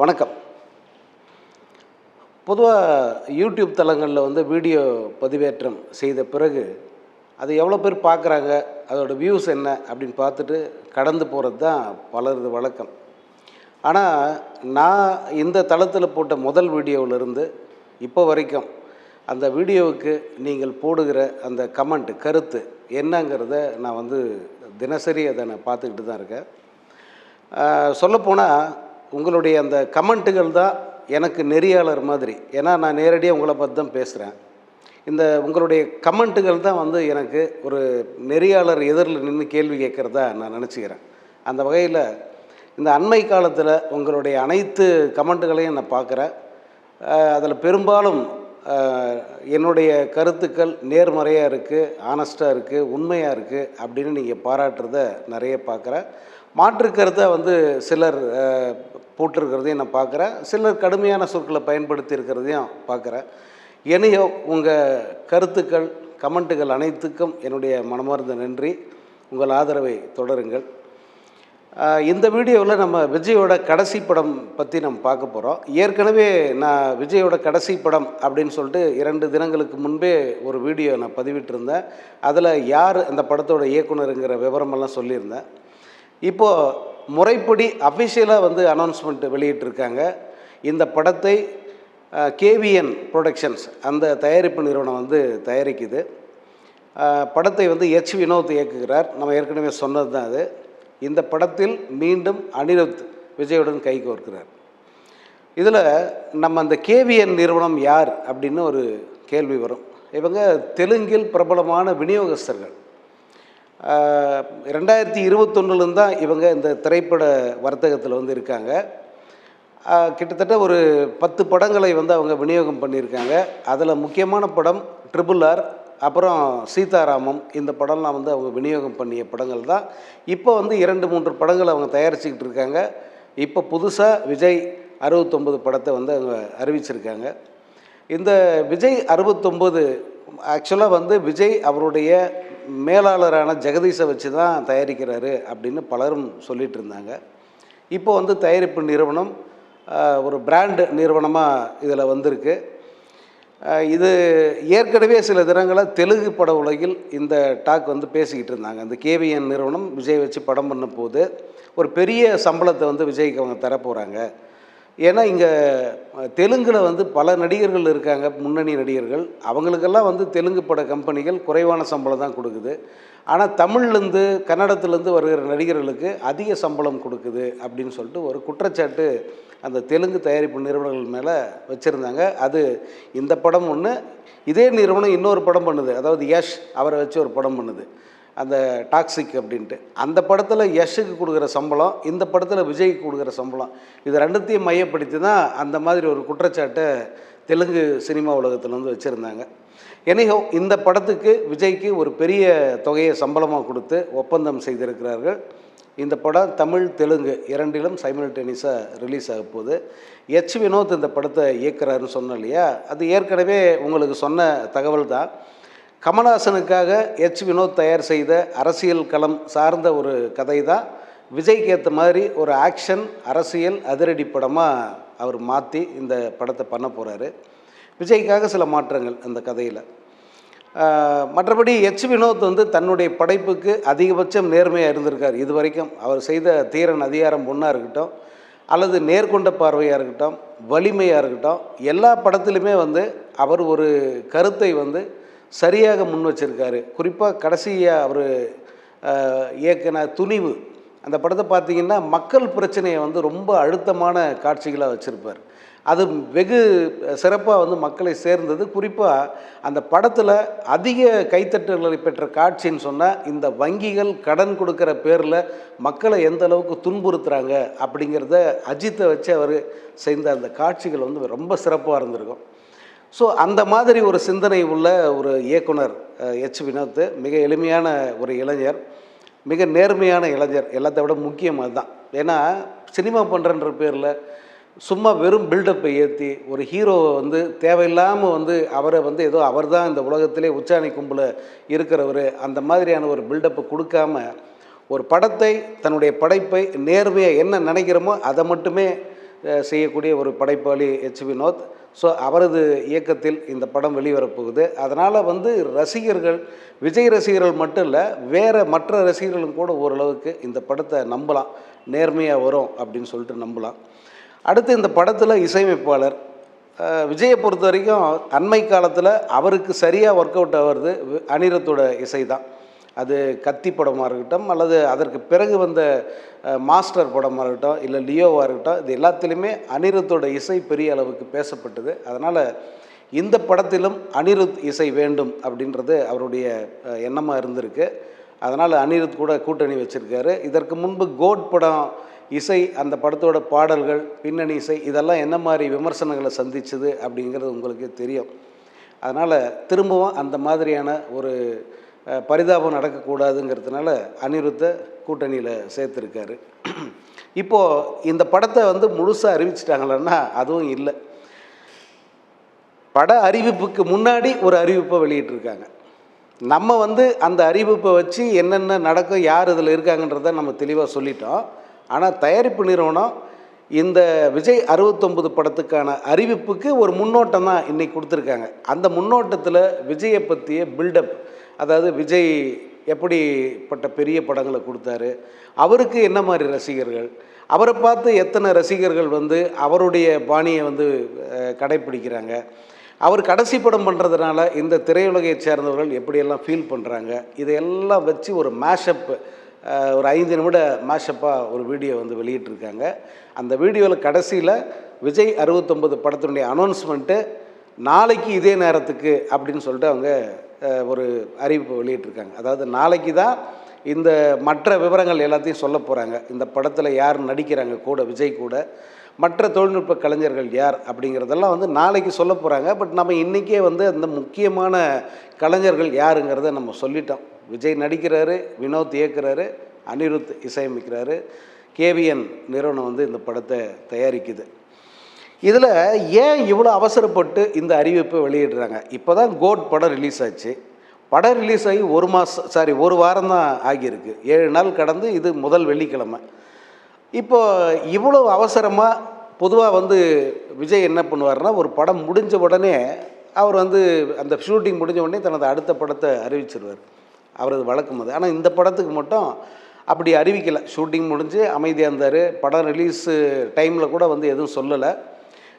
வணக்கம். பொதுவாக யூடியூப் தளங்களில் வந்து வீடியோ பதிவேற்றம் செய்த பிறகு அது எவ்வளோ பேர் பார்க்குறாங்க அதோட வியூஸ் என்ன அப்படின்னு பார்த்துட்டு கடந்து போகிறது தான் பலரது வழக்கம். ஆனால் நான் இந்த தளத்தில் போட்ட முதல் வீடியோவிலிருந்து இப்போ வரைக்கும் அந்த வீடியோவுக்கு நீங்கள் போடுகிற அந்த கமெண்ட் கருத்து என்னங்கிறத நான் வந்து தினசரி அதை நான் பார்த்துக்கிட்டு தான் இருக்கேன். சொல்லப்போனால் உங்களுடைய அந்த கமெண்ட்டுகள் தான் எனக்கு நெறியாளர் மாதிரி. ஏன்னா நான் நேரடியாக உங்களை பற்றி தான் பேசுகிறேன் இந்த உங்களுடைய கமெண்ட்டுகள் தான் வந்து எனக்கு ஒரு நெறியாளர் எதிரில் நின்று கேள்வி கேட்குறதா நான் நினச்சிக்கிறேன். அந்த வகையில் இந்த அண்மை காலத்தில் உங்களுடைய அனைத்து கமெண்ட்டுகளையும் நான் பார்க்குறேன். அதில் பெரும்பாலும் என்னுடைய கருத்துக்கள் நேர்மறையாக இருக்குது ஆனஸ்ட்டாக இருக்குது உண்மையாக இருக்குது அப்படின்னு நீங்கள் பாராட்டுறத நிறைய பார்க்குறேன் மாற்று கருத்தை வந்து சிலர் போட்டிருக்கிறதையும் நான் பார்க்குறேன் சிலர் கடுமையான சொற்களை பயன்படுத்தி இருக்கிறதையும் பார்க்குறேன் என்னையோ உங்கள் கருத்துக்கள் கமெண்ட்டுகள் அனைத்துக்கும் என்னுடைய மனமார்ந்த நன்றி. உங்கள் ஆதரவை தொடருங்கள். இந்த வீடியோவில் நம்ம விஜயோட கடைசி படம் பற்றி நம்ம பார்க்க போகிறோம் ஏற்கனவே நான் விஜயோட கடைசி படம் அப்படின்னு சொல்லிட்டு இரண்டு தினங்களுக்கு முன்பே ஒரு வீடியோ நான் பதிவிட்டிருந்தேன். அதில் யார் அந்த படத்தோட இயக்குனருங்கிற விவரமெல்லாம் சொல்லியிருந்தேன். இப்போது முறைப்படி அஃபிஷியலாக வந்து அனௌன்ஸ்மெண்ட் வெளியிட்டிருக்காங்க. இந்த படத்தை கேவிஎன் ப்ரொடக்ஷன்ஸ் அந்த தயாரிப்பு நிறுவனம் வந்து தயாரிக்குது. படத்தை வந்து எச் வினோத் இயக்குகிறார். நம்ம ஏற்கனவே சொன்னது தான் அது. இந்த படத்தில் மீண்டும் அனிருத் விஜயுடன் கை கோர்க்கிறார். இதில் நம்ம அந்த கேவிஎன் நிறுவனம் யார் அப்படின்னு ஒரு கேள்வி வரும். இவங்க தெலுங்கில் பிரபலமான விநியோகஸ்தர்கள். ரெண்டாயிரத்தி இருபத்தொன்னுலேருந்து தான் இவங்க இந்த திரைப்பட வர்த்தகத்தில் வந்து இருக்காங்க. கிட்டத்தட்ட ஒரு பத்து படங்களை வந்து அவங்க விநியோகம் பண்ணியிருக்காங்க. அதில் முக்கியமான படம் ட்ரிபிள் ஆர் அப்புறம் சீதாராமம் இந்த படம்லாம் வந்து அவங்க விநியோகம் பண்ணிய படங்கள் தான். இப்போ வந்து இரண்டு மூன்று படங்கள் அவங்க தயாரிச்சுக்கிட்டு இருக்காங்க. இப்போ புதுசாக விஜய் அறுபத்தொம்பது படத்தை வந்து அவங்க அறிவிச்சிருக்காங்க. இந்த விஜய் அறுபத்தொம்பது ஆக்சுவலாக வந்து விஜய் அவருடைய மேலாளரான ஜெகதீஷை வச்சு தான் தயாரிக்கிறாரு அப்படின்னு பலரும் சொல்லிகிட்டு இருந்தாங்க. இப்போ வந்து தயாரிப்பு நிறுவனம் ஒரு பிராண்டு நிறுவனமாக இதில் வந்திருக்கு. இது ஏற்கனவே சில தினங்களாக தெலுங்கு பட உலகில் இந்த டாக் வந்து பேசிக்கிட்டு இருந்தாங்க. அந்த கேவிஎன் நிறுவனம் விஜய் வச்சு படம் பண்ண போது ஒரு பெரிய சம்பளத்தை வந்து விஜய்க்கு அவங்க தரப்போகிறாங்க ஏன்னா இங்கே தெலுங்கில் வந்து பல நடிகர்கள் இருக்காங்க முன்னணி நடிகர்கள். அவங்களுக்கெல்லாம் வந்து தெலுங்கு பட கம்பெனிகள் குறைவான சம்பளம் தான் கொடுக்குது. ஆனால் தமிழ்லேருந்து கன்னடத்துலேருந்து வருகிற நடிகர்களுக்கு அதிக சம்பளம் கொடுக்குது அப்படின்னு சொல்லிட்டு ஒரு குற்றச்சாட்டு அந்த தெலுங்கு தயாரிப்பு நிறுவனங்கள் மேலே வச்சுருந்தாங்க. அது இந்த படம் ஒன்று இதே நிறுவனம் இன்னொரு படம் பண்ணுது. அதாவது யஷ் அவரை வச்சு ஒரு படம் பண்ணுது. அந்த டாக்ஸிக் அப்படின்ட்டு. அந்த படத்தில் யஷுக்கு கொடுக்குற சம்பளம் இந்த படத்தில் விஜய்க்கு கொடுக்குற சம்பளம் இது ரெண்டுத்தையும் மையப்படுத்தி தான் அந்த மாதிரி ஒரு குற்றச்சாட்டை தெலுங்கு சினிமா உலகத்தில் வந்து வச்சுருந்தாங்க. எனிஹோ இந்த படத்துக்கு விஜய்க்கு ஒரு பெரிய தொகையை சம்பளமாக கொடுத்து ஒப்பந்தம் செய்திருக்கிறார்கள். இந்த படம் தமிழ் தெலுங்கு இரண்டிலும் சைமல்டேனியஸாக ரிலீஸ் ஆக போகுது. எச் வினோத் இந்த படத்தை இயக்குறாருன்னு சொன்னோம் இல்லையா? அது ஏற்கனவே உங்களுக்கு சொன்ன தகவல் தான். கமல்ஹாசனுக்காக எச். வினோத் தயார் செய்த அரசியல் களம் சார்ந்த ஒரு கதை தான் விஜய்க்கு ஏற்ற மாதிரி ஒரு ஆக்ஷன் அரசியல் அதிரடி படமாக அவர் மாற்றி இந்த படத்தை பண்ண போகிறாரு விஜய்க்காக சில மாற்றங்கள் அந்த கதையில். மற்றபடி எச். வினோத் வந்து தன்னுடைய படைப்புக்கு அதிகபட்சம் நேர்மையாக இருந்திருக்கார். இது வரைக்கும் அவர் செய்த தீரன் அதிகாரம் ஒன்றா இருக்கட்டும் அல்லது நேர்கொண்ட பார்வையாக இருக்கட்டும் வலிமையாக இருக்கட்டும் எல்லா படத்துலையுமே வந்து அவர் ஒரு கருத்தை வந்து சரியாக முன் வச்சிருக்காரு. குறிப்பாக கடைசியாக அவர் இயக்குன துணிவு அந்த படத்தை பார்த்தீங்கன்னா மக்கள் பிரச்சனையை வந்து ரொம்ப அழுத்தமான காட்சிகளாக வச்சுருப்பார். அது வெகு சிறப்பாக வந்து மக்களை சேர்ந்தது. குறிப்பாக அந்த படத்தில் அதிக கைத்தட்டல்களை பெற்ற காட்சின்னு சொன்னால் இந்த வங்கிகள் கடன் கொடுக்குற பேரில் மக்களை எந்த அளவுக்கு துன்புறுத்துகிறாங்க அப்படிங்கிறத அஜித்தை வச்சு அவர் செய்த அந்த காட்சிகள் வந்து ரொம்ப சிறப்பாக இருந்திருக்கும். ஸோ அந்த மாதிரி ஒரு சிந்தனை உள்ள ஒரு இயக்குனர் எச். வினோத் மிக எளிமையான ஒரு இளைஞர் மிக நேர்மையான இளைஞர் எல்லாத்தை விட முக்கியம் அதுதான். ஏன்னா சினிமா பண்ணுறன்ற பேரில் சும்மா வெறும் பில்டப்பை ஏற்றி ஒரு ஹீரோவை வந்து தேவையில்லாமல் வந்து அவரை வந்து ஏதோ அவர் தான் இந்த உலகத்திலே உச்சாணி கும்பல இருக்கிறவர் அந்த மாதிரியான ஒரு பில்டப்பை கொடுக்காம ஒரு படத்தை தன்னுடைய படைப்பை நேர்மையாக என்ன நினைக்கிறோமோ அதை மட்டுமே செய்யக்கூடிய ஒரு படைப்பாளி ஹெச் வினோத் ஸோ அவரது இயக்கத்தில் இந்த படம் வெளிவரப்போகுது. அதனால் வந்து ரசிகர்கள் விஜய் ரசிகர்கள் மட்டும் இல்லை வேறு மற்ற ரசிகர்களும் கூட ஓரளவுக்கு இந்த படத்தை நம்பலாம். நேர்மையாக வரும் அப்படின்னு சொல்லிட்டு நம்பலாம். அடுத்து இந்த படத்தில் இசையமைப்பாளர் விஜயை பொறுத்த வரைக்கும் அண்மை காலத்தில் அவருக்கு சரியாக ஒர்க் அவுட் ஆகிறது அனிரத்தோட இசை தான் அது கத்தி படமாக இருக்கட்டும் அல்லது அதற்கு பிறகு வந்த மாஸ்டர் படமாக இருக்கட்டும் இல்லை லியோவாக இருக்கட்டும் இது எல்லாத்துலேயுமே அனிருத்தோட இசை பெரிய அளவுக்கு பேசப்பட்டது. அதனால் இந்த படத்திலும் அனிருத் இசை வேண்டும் அப்படின்றது அவருடைய எண்ணமாக இருந்திருக்கு. அதனால் அனிருத் கூட கூட்டணி வச்சுருக்காரு. இதற்கு முன்பு கோட் படம் இசை அந்த படத்தோட பாடல்கள் பின்னணி இசை இதெல்லாம் என்ன மாதிரி விமர்சனங்களை சந்திச்சுது அப்படிங்கிறது உங்களுக்கு தெரியும். அதனால் திரும்பவும் அந்த மாதிரியான ஒரு பரிதாபம் நடக்கக்கூடாதுங்கிறதுனால அனிருத்தை கூட்டணியில் சேர்த்துருக்காரு. இப்போது இந்த படத்தை வந்து முழுசாக அறிவிச்சிட்டாங்களன்னா அதுவும் இல்லை. பட அறிவிப்புக்கு முன்னாடி ஒரு அறிவிப்பை வெளியிட்டிருக்காங்க. நம்ம வந்து அந்த அறிவிப்பை வச்சு என்னென்ன நடக்கும் யார் இதில் இருக்காங்கன்றதை நம்ம தெளிவாக சொல்லிட்டோம். ஆனால் தயாரிப்பு நிறுவனம் இந்த விஜய் அறுபத்தொம்பது படத்துக்கான அறிவிப்புக்கு ஒரு முன்னோட்டம் தான் இன்றைக்கி கொடுத்துருக்காங்க. அந்த முன்னோட்டத்தில் விஜயை பற்றிய பில்டப் அதாவது விஜய் எப்படிப்பட்ட பெரிய படங்களை கொடுத்தாரு அவருக்கு என்ன மாதிரி ரசிகர்கள்? அவரை பார்த்து எத்தனை ரசிகர்கள் வந்து அவருடைய பாணியை வந்து கடைப்பிடிக்கிறாங்க? அவர் கடைசி படம் பண்ணுறதுனால இந்த திரையுலகை சேர்ந்தவர்கள் எப்படியெல்லாம் ஃபீல் பண்ணுறாங்க இதையெல்லாம் வச்சு ஒரு மேஷப் ஒரு ஐந்து நிமிட மேஷப்பாக ஒரு வீடியோ வந்து வெளியிட்டிருக்காங்க. அந்த வீடியோவில் கடைசியில் விஜய் அறுபத்தொம்பது படத்தினுடைய அனௌன்ஸ்மெண்ட்டு நாளைக்கு இதே நேரத்துக்கு அப்படின்னு சொல்லிட்டு அவங்க ஒரு அறிவிப்பு வெளியிட்டிருக்காங்க. அதாவது நாளைக்கு தான் இந்த மற்ற விவரங்கள் எல்லாத்தையும் சொல்ல போகிறாங்க இந்த படத்தில் யார் நடிக்கிறாங்க கூட விஜய் கூட மற்ற தொழில்நுட்ப கலைஞர்கள் யார் அப்படிங்கிறதெல்லாம் வந்து நாளைக்கு சொல்ல போகிறாங்க பட் நம்ம இன்றைக்கே வந்து அந்த முக்கியமான கலைஞர்கள் யாருங்கிறத நம்ம சொல்லிட்டோம். விஜய் நடிக்கிறாரு வினோத் இயக்குறாரு அனிருத் இசையமைக்கிறாரு. கேவிஎன் நிறுவனம் வந்து இந்த படத்தை தயாரிக்குது. இதில் ஏன் இவ்வளோ அவசரப்பட்டு இந்த அறிவிப்பை வெளியிடுறாங்க? இப்போ தான் கோட் படம் ரிலீஸ் ஆச்சு. படம் ரிலீஸ் ஆகி ஒரு மாதம் சாரி ஒரு வாரம் தான் ஆகியிருக்கு. ஏழு நாள் கடந்து இது முதல் வெள்ளிக்கிழமை. இப்போ இவ்வளோ அவசரமாக பொதுவாக வந்து விஜய் என்ன பண்ணுவார்னா ஒரு படம் முடிஞ்ச உடனே அவர் வந்து அந்த ஷூட்டிங் முடிஞ்ச உடனே தனது அடுத்த படத்தை அறிவிச்சிருவார். அவரது வழக்கம் அது. ஆனால் இந்த படத்துக்கு மட்டும் அப்படி அறிவிக்கலை. ஷூட்டிங் முடிஞ்சு அமைதியாக இருந்தார். படம் ரிலீஸு டைமில் கூட வந்து எதுவும் சொல்லலை.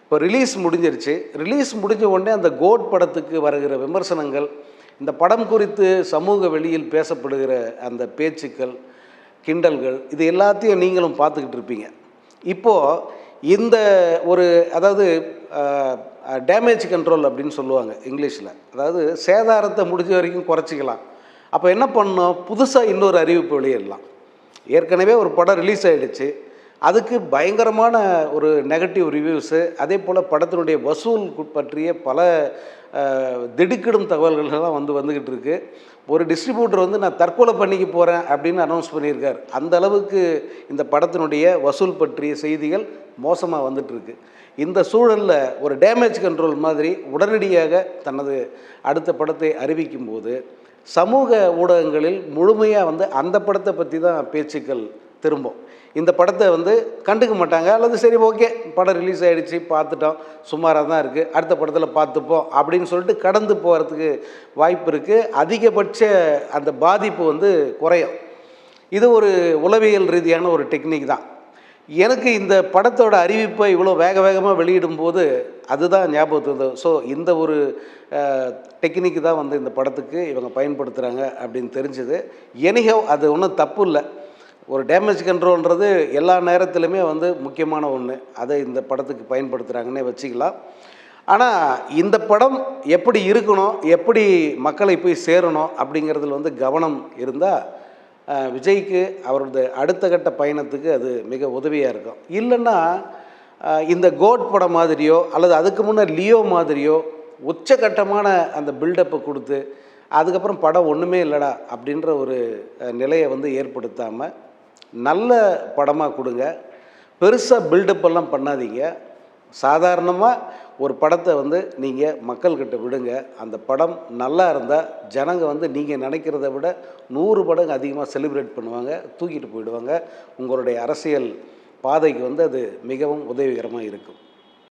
இப்போ ரிலீஸ் முடிஞ்சிருச்சு. ரிலீஸ் முடிஞ்ச உடனே அந்த கோட் படத்துக்கு வருகிற விமர்சனங்கள் இந்த படம் குறித்து சமூக வெளியில் பேசப்படுகிற அந்த பேச்சுக்கள் கிண்டல்கள் இது எல்லாத்தையும் நீங்களும் பார்த்துக்கிட்டு இருப்பீங்க. இப்போது இந்த ஒரு அதாவது டேமேஜ் கண்ட்ரோல் அப்படின்னு சொல்லுவாங்க இங்கிலீஷில். அதாவது சேதாரத்தை முடிஞ்ச வரைக்கும் குறைச்சிக்கலாம். அப்போ என்ன பண்ணணும்? புதுசாக இன்னொரு அறிவிப்பு வெளியிடலாம். ஏற்கனவே ஒரு படம் ரிலீஸ் ஆகிடுச்சு அதுக்கு பயங்கரமான ஒரு நெகட்டிவ் ரிவ்யூஸு அதே போல் படத்தினுடைய வசூல் பற்றிய பல திடுக்கிடும் தகவல்கள்லாம் வந்து வந்துக்கிட்டு இருக்கு. ஒரு டிஸ்ட்ரிபியூட்டர் வந்து நான் தற்கொலை பண்ணிக்க போகிறேன் அப்படின்னு அனௌன்ஸ் பண்ணியிருக்கார். அந்த அளவுக்கு இந்த படத்தினுடைய வசூல் பற்றிய செய்திகள் மோசமாக வந்துட்டுருக்கு இந்த சூழலில் ஒரு டேமேஜ் கண்ட்ரோல் மாதிரி உடனடியாக தனது அடுத்த படத்தை அறிவிக்கும் போது சமூக ஊடகங்களில் முழுமையாக வந்து அந்த படத்தை பற்றி தான் பேச்சுக்கள் திரும்பும். இந்த படத்தை வந்து கண்டுக்க மாட்டாங்க. அல்லது சரி ஓகே படம் ரிலீஸ் ஆகிடுச்சு பார்த்துட்டோம். சுமாராக தான் இருக்குது அடுத்த படத்தில் பார்த்துப்போம் அப்படின்னு சொல்லிட்டு கடந்து போகிறதுக்கு வாய்ப்பு இருக்குது அதிகபட்ச அந்த பாதிப்பு வந்து குறையும். இது ஒரு உளவியல் ரீதியான ஒரு டெக்னிக் தான். எனக்கு இந்த படத்தோட அறிவிப்பை இவ்வளோ வேக வேகமாக வெளியிடும்போது அதுதான் ஞாபகத்து வந்தது. ஸோ இந்த ஒரு டெக்னிக்கு தான் வந்து இந்த படத்துக்கு இவங்க பயன்படுத்துகிறாங்க அப்படின்னு தெரிஞ்சது. எனிஹவ் அது ஒன்றும் தப்பு இல்லை. ஒரு டேமேஜ் கண்ட்ரோல்ன்றது எல்லா நேரத்திலுமே வந்து முக்கியமான ஒன்று அதை இந்த படத்துக்கு பயன்படுத்துகிறாங்கன்னே வச்சுக்கலாம். ஆனால் இந்த படம் எப்படி இருக்கணும் எப்படி மக்களை போய் சேரணும் அப்படிங்கிறதுல வந்து கவனம் இருந்தால் விஜய்க்கு அவரது அடுத்த கட்ட பயணத்துக்கு அது மிக உதவியாக இருக்கும். இல்லைன்னா இந்த கோட் படம் மாதிரியோ அல்லது அதுக்கு முன்னே லியோ மாதிரியோ உச்சகட்டமான அந்த பில்டப்பை கொடுத்து அதுக்கப்புறம் படம் ஒன்றுமே இல்லைடா அப்படின்ற ஒரு நிலையை வந்து ஏற்படுத்தாமல் நல்ல படமாக கொடுங்க. பெருசாக பில்டப் எல்லாம் பண்ணாதீங்க. சாதாரணமாக ஒரு படத்தை வந்து நீங்கள் மக்கள்கிட்ட விடுங்க. அந்த படம் நல்லா இருந்தால் ஜனங்க வந்து நீங்கள் நினைக்கிறத விட நூறு படங்கு அதிகமாக செலிப்ரேட் பண்ணுவாங்க தூக்கிட்டு போயிடுவாங்க. உங்களுடைய அரசியல் பாதைக்கு வந்து அது மிகவும் உதவிகரமாக இருக்கும்.